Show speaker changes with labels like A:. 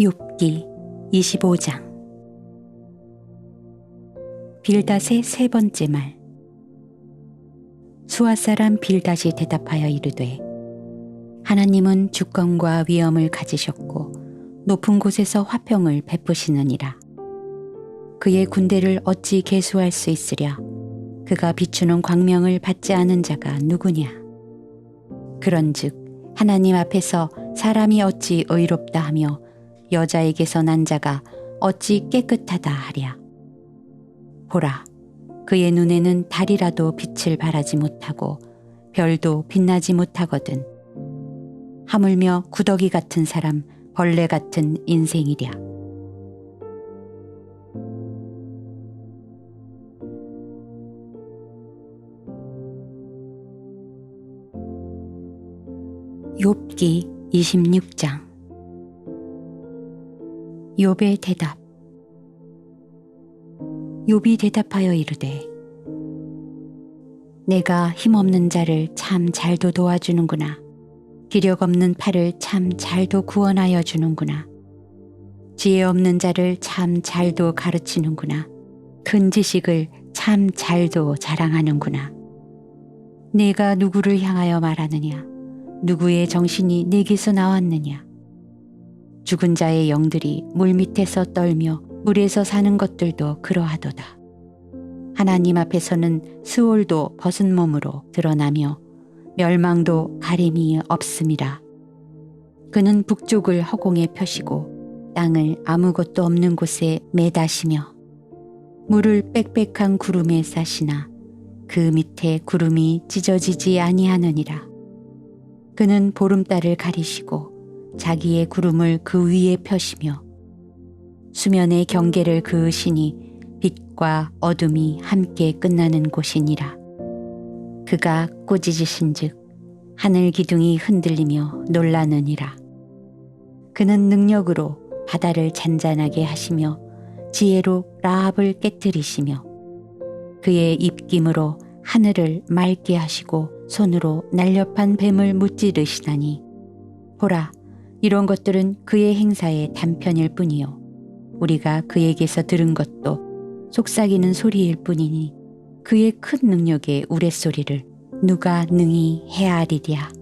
A: 욥기 25장. 빌닷의 세 번째 말. 수아 사람 빌닷이 대답하여 이르되 하나님은 주권과 위엄을 가지셨고 높은 곳에서 화평을 베푸시느니라. 그의 군대를 어찌 계수할 수 있으랴? 그가 비추는 광명을 받지 않은 자가 누구냐? 그런즉 하나님 앞에서 사람이 어찌 의롭다 하며 여자에게서 난 자가 어찌 깨끗하다 하랴. 보라, 그의 눈에는 달이라도 빛을 발하지 못하고 별도 빛나지 못하거든. 하물며 구더기 같은 사람, 벌레 같은 인생이랴. 욥기 26장 욥의 대답. 욥이 대답하여 이르되 내가 힘없는 자를 참 잘도 도와주는구나. 기력 없는 팔을 참 잘도 구원하여 주는구나. 지혜 없는 자를 참 잘도 가르치는구나. 큰 지식을 참 잘도 자랑하는구나. 내가 누구를 향하여 말하느냐? 누구의 정신이 내게서 나왔느냐 죽은 자의 영들이 물 밑에서 떨며 물에서 사는 것들도 그러하도다. 하나님 앞에서는 수월도 벗은 몸으로 드러나며 멸망도 가림이 없음이라. 그는 북쪽을 허공에 펴시고 땅을 아무것도 없는 곳에 매다시며 물을 빽빽한 구름에 싸시나 그 밑에 구름이 찢어지지 아니하느니라. 그는 보름달을 가리시고 자기의 구름을 그 위에 펴시며 수면의 경계를 그으시니 빛과 어둠이 함께 끝나는 곳이니라. 그가 꾸짖으신즉 하늘 기둥이 흔들리며 놀라느니라. 그는 능력으로 바다를 잔잔하게 하시며 지혜로 라합을 깨뜨리시며 그의 입김으로 하늘을 맑게 하시고 손으로 날렵한 뱀을 무찌르시다니 보라 이런 것들은 그의 행사의 단편일 뿐이요. 우리가 그에게서 들은 것도 속삭이는 소리일 뿐이니 그의 큰 능력의 우레소리를 누가 능히 헤아리랴